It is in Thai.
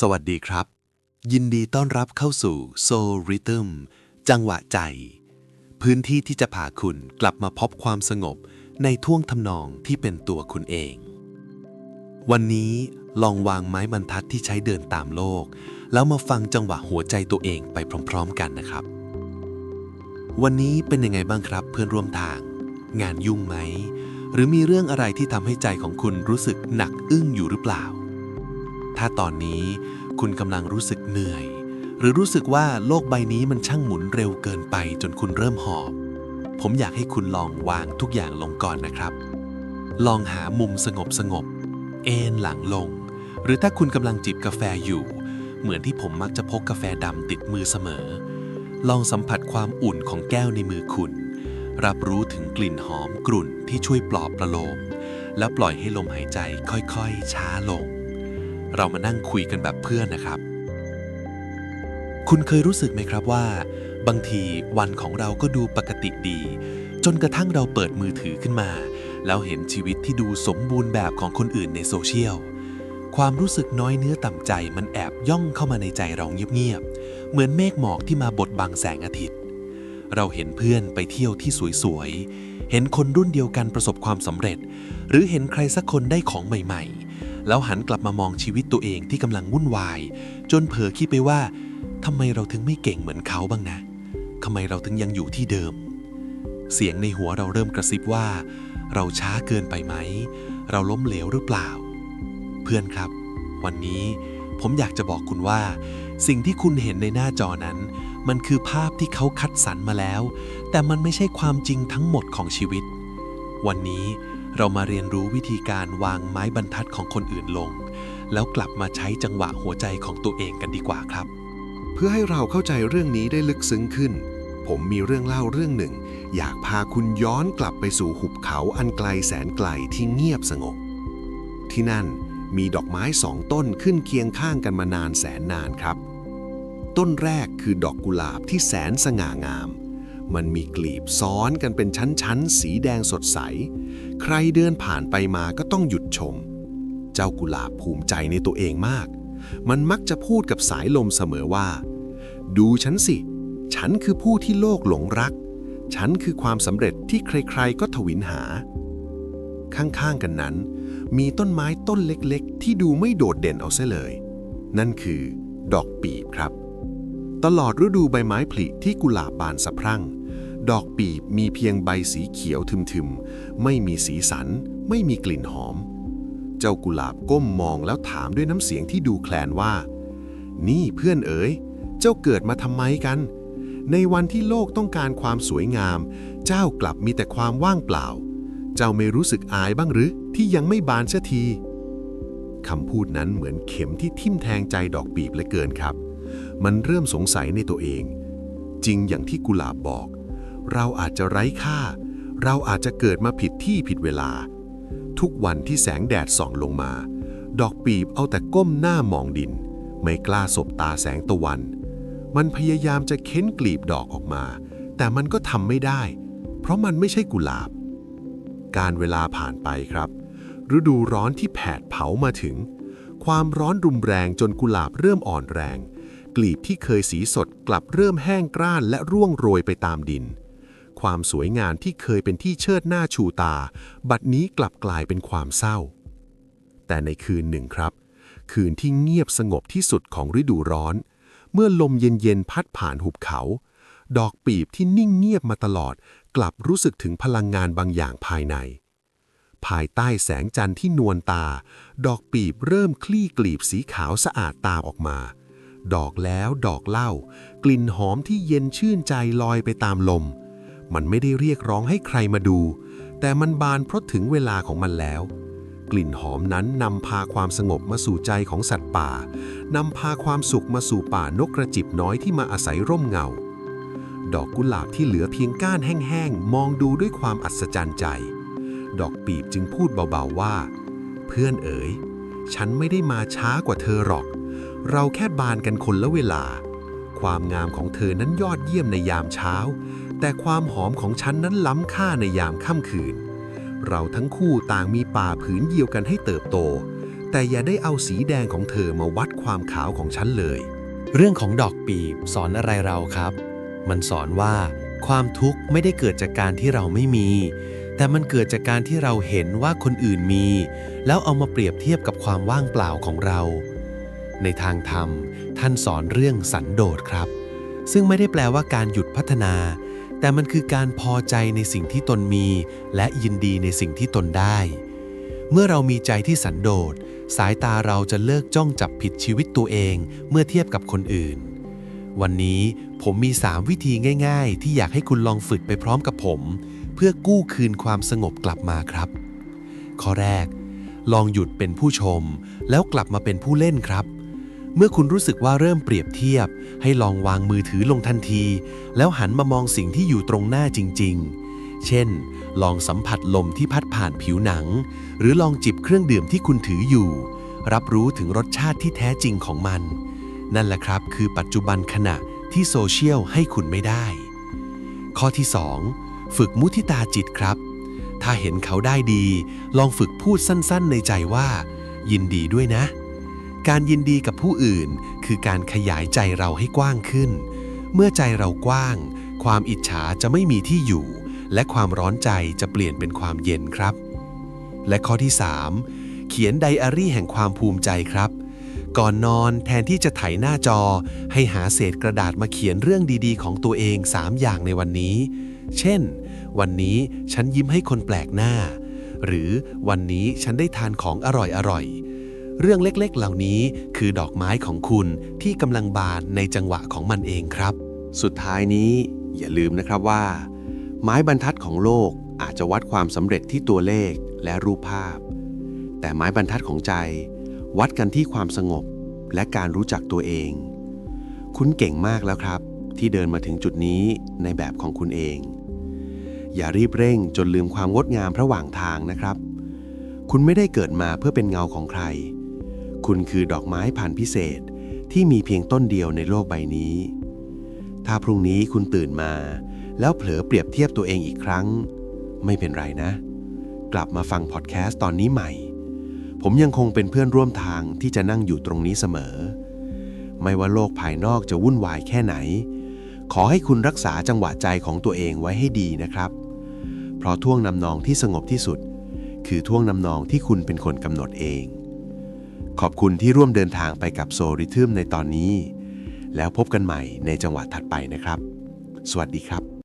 สวัสดีครับ ยินดีต้อนรับเข้าสู่ Soul Rhythm จังหวะใจ พื้นที่ที่จะพาคุณกลับมาพบความสงบในท่วงทำนองที่เป็นตัวคุณเอง วันนี้ลองวางไม้บรรทัดที่ใช้เดินตามโลก แล้วมาฟังจังหวะหัวใจตัวเองไปพร้อมๆกันนะครับ วันนี้เป็นยังไงบ้างครับเพื่อนร่วมทาง งานยุ่งไหม หรือมีเรื่องอะไรที่ทำให้ใจของคุณรู้สึกหนักอึ้งอยู่หรือเปล่า ถ้าตอนนี้คุณกำลังรู้สึกเหนื่อย หรือรู้สึกว่าโลกใบนี้มันช่างหมุนเร็วเกินไปจนคุณเริ่มหอบ ผมอยากให้คุณลองวางทุกอย่างลงก่อนนะครับ ลองหามุมสงบสงบๆเอนหลังลง หรือถ้าคุณกำลังจิบกาแฟอยู่ เหมือนที่ผมมักจะพกกาแฟดำติดมือเสมอ ลองสัมผัสความอุ่นของแก้วในมือคุณ รับรู้ถึงกลิ่นหอมกลุ่นที่ช่วยปลอบประโลมแล้วปล่อยให้ลมหายใจค่อยๆ ช้าลง เรามานั่งคุยกันแบบเพื่อนนะครับ คุณเคยรู้สึกไหมครับว่า บางทีวันของเราก็ดูปกติดี จนกระทั่งเราเปิดมือถือขึ้นมา แล้วเห็นชีวิตที่ดูสมบูรณ์แบบของคนอื่นในโซเชียลความรู้สึกน้อยเนื้อต่ำใจมันแอบย่องเข้ามาในใจเราเงียบๆ เหมือนเมฆหมอกที่มาบดบังแสงอาทิตย์ เราเห็นเพื่อนไปเที่ยวที่สวยๆ เห็นคนรุ่นเดียวกันประสบความสำเร็จ หรือเห็นใครสักคนได้ของใหม่ๆ แล้วหันกลับมามองชีวิตตัวเองที่กำลังวุ่นวาย จนเผลอคิดไปว่าทำไมเราถึงไม่เก่งเหมือนเขาบ้างนะทำไมเราถึงยังอยู่ที่เดิม เสียงในหัวเราเริ่มกระซิบว่า เราช้าเกินไปไหม เราล้มเหลวหรือเปล่า เพื่อนครับ วันนี้ผมอยากจะบอกคุณว่า สิ่งที่คุณเห็นในหน้าจอนั้น มันคือภาพที่เขาคัดสรรมาแล้ว แต่มันไม่ใช่ความจริงทั้งหมดของชีวิต วันนี้ เรามาเรียนรู้วิธีการวางไม้บรรทัดของคนอื่นลง แล้วกลับมาใช้จังหวะหัวใจของตัวเองกันดีกว่าครับ เพื่อให้เราเข้าใจเรื่องนี้ได้ลึกซึ้งขึ้น ผมมีเรื่องเล่าเรื่องหนึ่ง อยากพาคุณย้อนกลับไปสู่หุบเขาอันไกลแสนไกลที่เงียบสงบ ที่นั่นมีดอกไม้สองต้นขึ้นเคียงข้างกันมานานแสนนานครับ ต้นแรกคือดอกกุหลาบที่แสนสง่างาม มันมีกลีบซ้อนกันเป็นชั้นๆ สีแดงสดใส ใครเดินผ่านไปมาก็ต้องหยุดชม เจ้ากุหลาบภูมิใจในตัวเองมาก มันมักจะพูดกับสายลมเสมอว่า ดูฉันสิ ฉันคือผู้ที่โลกหลงรัก ฉันคือความสำเร็จที่ใครๆ ก็ทวินหา ข้างๆกันนั้น มีต้นไม้ต้นเล็กๆ ที่ดูไม่โดดเด่นเอาเสียเลย นั่นคือ ดอกปีบครับ ตลอดฤดูใบไม้ผลิที่กุหลาบบานสะพรั่ง ดอกปีบมีเพียงใบสีเขียวทึมๆ ไม่มีสีสัน ไม่มีกลิ่นหอม เจ้ากุหลาบก้มมองแล้วถามด้วยน้ำเสียงที่ดูแคลนว่า นี่เพื่อนเอ๋ย เจ้าเกิดมาทำไมกัน ในวันที่โลกต้องการความสวยงาม เจ้ากลับมีแต่ความว่างเปล่า เจ้าไม่รู้สึกอายบ้างหรือที่ยังไม่บานเสียทีคำพูดนั้นเหมือนเข็มที่ทิ่มแทงใจดอกปีบเหลือเกินครับ มันเริ่มสงสัยในตัวเอง จริงอย่างที่กุหลาบบอก เราอาจจะไร้ค่า เราอาจจะเกิดมาผิดที่ผิดเวลา ทุกวันที่แสงแดดส่องลงมา ดอกปีบเอาแต่ก้มหน้ามองดิน ไม่กล้าสบตาแสงตะวัน มันพยายามจะเค้นกลีบดอกออกมา แต่มันก็ทำไม่ได้ เพราะมันไม่ใช่กุหลาบ การเวลาผ่านไปครับ ฤดูร้อนที่แผดเผามาถึง ความร้อนรุนแรงจนกุหลาบเริ่มอ่อนแรงกลีบที่เคยสีสดกลับเริ่มแห้งกร้านและร่วงโรยไปตามดิน ความสวยงามที่เคยเป็นที่เชิดหน้าชูตา บัดนี้กลับกลายเป็นความเศร้า แต่ในคืนหนึ่งครับ คืนที่เงียบสงบที่สุดของฤดูร้อน เมื่อลมเย็นๆพัดผ่านหุบเขา ดอกปีบที่นิ่งเงียบมาตลอด กลับรู้สึกถึงพลังงานบางอย่างภายใน ภายใต้แสงจันทร์ที่นวลตา ดอกปีบเริ่มคลี่กลีบสีขาวสะอาดตามออกมาดอกแล้วดอกเล่า กลิ่นหอมที่เย็นชื่นใจลอยไปตามลม มันไม่ได้เรียกร้องให้ใครมาดู แต่มันบานเพราะถึงเวลาของมันแล้ว กลิ่นหอมนั้นนำพาความสงบมาสู่ใจของสัตว์ป่านำพาความสุขมาสู่ป่านกกระจิบน้อยที่มาอาศัยร่มเงา ดอกกุหลาบที่เหลือเพียงก้านแห้งๆมองดูด้วยความอัศจรรย์ใจ ดอกปีบจึงพูดเบาๆว่า เพื่อนเอ๋ยฉันไม่ได้มาช้ากว่าเธอหรอก เราแค่บานกันคนละเวลา ความงามของเธอนั้นยอดเยี่ยมในยามเช้า แต่ความหอมของฉันนั้นล้ำค่าในยามค่ำคืน เราทั้งคู่ต่างมีป่าผืนเดียวกันให้เติบโตแต่แต่อย่าได้เอาสีแดงของเธอมาวัดความขาวของฉันเลย เรื่องของดอกปีบสอนอะไรเราครับ มันสอนว่า ความทุกข์ไม่ได้เกิดจากการที่เราไม่มี แต่มันเกิดจากการที่เราเห็นว่าคนอื่นมี แล้วเอามาเปรียบเทียบกับความว่างเปล่าของเรา ในทางธรรม ท่านสอนเรื่องสันโดษครับ ซึ่งไม่ได้แปลว่าการหยุดพัฒนา แต่มันคือการพอใจในสิ่งที่ตนมี และยินดีในสิ่งที่ตนได้ เมื่อเรามีใจที่สันโดษ สายตาเราจะเลิกจ้องจับผิดชีวิตตัวเองเมื่อเทียบกับคนอื่น วันนี้ผมมี 3 วิธีง่ายๆ ที่อยากให้คุณลองฝึกไปพร้อมกับผม เพื่อกู้คืนความสงบกลับมาครับ ข้อแรก ลองหยุดเป็นผู้ชม แล้วกลับมาเป็นผู้เล่นครับ เมื่อคุณรู้สึกว่าเริ่มเปรียบเทียบ ให้ลองวางมือถือลงทันที แล้วหันมามองสิ่งที่อยู่ตรงหน้าจริง ๆ เช่น ลองสัมผัสลมที่พัดผ่านผิวหนัง หรือลองจิบเครื่องดื่มที่คุณถืออยู่ รับรู้ถึงรสชาติที่แท้จริงของมัน นั่นแหละครับ คือปัจจุบันขณะที่โซเชียลให้คุณไม่ได้ ข้อที่ 2 ฝึกมุทิตาจิตครับ ถ้าเห็นเขาได้ดี ลองฝึกพูดสั้นๆ ในใจว่า ยินดีด้วยนะ การยินดีกับผู้อื่น คือการขยายใจเราให้กว้างขึ้น เมื่อใจเรากว้าง ความอิจฉาจะไม่มีที่อยู่ และความร้อนใจจะเปลี่ยนเป็นความเย็นครับ และข้อที่ 3 เขียนไดอารี่แห่งความภูมิใจครับ ก่อนนอนแทนที่จะไถหน้าจอ ให้หาเศษกระดาษมาเขียนเรื่องดีๆ ของตัวเอง 3 อย่างในวันนี้ เช่น วันนี้ฉันยิ้มให้คนแปลกหน้า หรือวันนี้ฉันได้ทานของอร่อยๆ เรื่องเล็กๆ เหล่านี้คือดอกไม้ของคุณที่กำลังบานในจังหวะของมันเองครับ สุดท้ายนี้อย่าลืมนะครับว่า ไม้บรรทัดของโลกอาจจะวัดความสำเร็จที่ตัวเลขและรูปภาพ แต่ไม้บรรทัดของใจ วัดกันที่ความสงบและการรู้จักตัวเอง คุณเก่งมากแล้วครับ ที่เดินมาถึงจุดนี้ในแบบของคุณเอง อย่ารีบเร่งจนลืมความงดงามระหว่างทางนะครับ คุณไม่ได้เกิดมาเพื่อเป็นเงาของใคร คุณคือดอกไม้พันธุ์พิเศษที่มีเพียงต้นเดียวในโลกใบนี้ ถ้าพรุ่งนี้คุณตื่นมา แล้วเผลอเปรียบเทียบตัวเองอีกครั้ง ไม่เป็นไรนะ กลับมาฟังพอดแคสต์ตอนนี้ใหม่ ผมยังคงเป็นเพื่อนร่วมทางที่จะนั่งอยู่ตรงนี้เสมอ ไม่ว่าโลกภายนอกจะวุ่นวายแค่ไหน ขอให้คุณรักษาจังหวะใจของตัวเองไว้ให้ดีนะครับ เพราะท่วงนำนองที่สงบที่สุด คือท่วงนำนองที่คุณเป็นคนกำหนดเอง ขอบคุณที่ร่วมเดินทางไปกับโซริทึมในตอนนี้ แล้วพบกันใหม่ในจังหวะถัดไปนะครับ สวัสดีครับ